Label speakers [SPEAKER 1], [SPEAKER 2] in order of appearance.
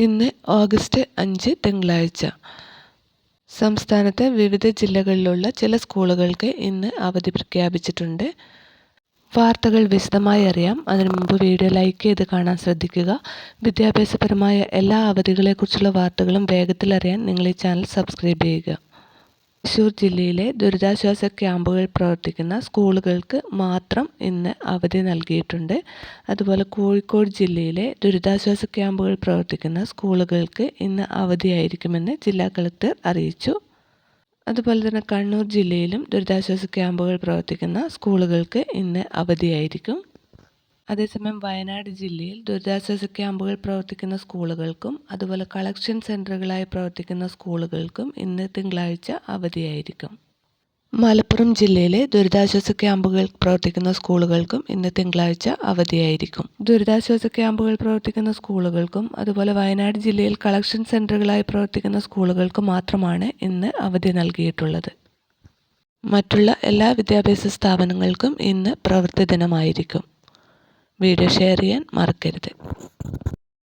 [SPEAKER 1] ഇന്ന് ഓഗസ്റ്റ് അഞ്ച് തിങ്കളാഴ്ച. സംസ്ഥാനത്തെ വിവിധ ജില്ലകളിലുള്ള ചില സ്കൂളുകൾക്ക് ഇന്ന് അവധി പ്രഖ്യാപിച്ചിട്ടുണ്ട്. വാർത്തകൾ വിശദമായി അറിയാം. അതിനു മുമ്പ് വീഡിയോ ലൈക്ക് ചെയ്ത് കാണാൻ ശ്രദ്ധിക്കുക. വിദ്യാഭ്യാസപരമായ എല്ലാ അവധികളെക്കുറിച്ചുള്ള വാർത്തകളും വേഗത്തിൽ അറിയാൻ നിങ്ങൾ ഈ ചാനൽ സബ്സ്ക്രൈബ് ചെയ്യുക. തൃശ്ശൂർ ജില്ലയിലെ ദുരിതാശ്വാസ ക്യാമ്പുകൾ പ്രവർത്തിക്കുന്ന സ്കൂളുകൾക്ക് മാത്രം ഇന്ന് അവധി നൽകിയിട്ടുണ്ട്. അതുപോലെ കോഴിക്കോട് ജില്ലയിലെ ദുരിതാശ്വാസ ക്യാമ്പുകൾ പ്രവർത്തിക്കുന്ന സ്കൂളുകൾക്ക് ഇന്ന് അവധിയായിരിക്കുമെന്ന് ജില്ലാ കളക്ടർ അറിയിച്ചു. അതുപോലെ തന്നെ കണ്ണൂർ ജില്ലയിലും ദുരിതാശ്വാസ ക്യാമ്പുകൾ പ്രവർത്തിക്കുന്ന സ്കൂളുകൾക്ക് ഇന്ന് അവധിയായിരിക്കും. അതേസമയം വയനാട് ജില്ലയിൽ ദുരിതാശ്വാസ ക്യാമ്പുകൾ പ്രവർത്തിക്കുന്ന സ്കൂളുകൾക്കും അതുപോലെ കളക്ഷൻ സെന്ററുകളായി പ്രവർത്തിക്കുന്ന സ്കൂളുകൾക്കും ഇന്ന് തിങ്കളാഴ്ച അവധിയായിരിക്കും. മലപ്പുറം ജില്ലയിലെ ദുരിതാശ്വാസ ക്യാമ്പുകൾ പ്രവർത്തിക്കുന്ന സ്കൂളുകൾക്കും ഇന്ന് തിങ്കളാഴ്ച അവധിയായിരിക്കും. ദുരിതാശ്വാസ ക്യാമ്പുകൾ പ്രവർത്തിക്കുന്ന സ്കൂളുകൾക്കും അതുപോലെ വയനാട് ജില്ലയിൽ കളക്ഷൻ സെന്ററുകളായി പ്രവർത്തിക്കുന്ന സ്കൂളുകൾക്കും മാത്രമാണ് ഇന്ന് അവധി നൽകിയിട്ടുള്ളത്. മറ്റുള്ള എല്ലാ വിദ്യാഭ്യാസ സ്ഥാപനങ്ങൾക്കും ഇന്ന് പ്രവൃത്തി ദിനമായിരിക്കും. വീഡിയോ ഷെയർ ചെയ്യാൻ മറക്കരുത്.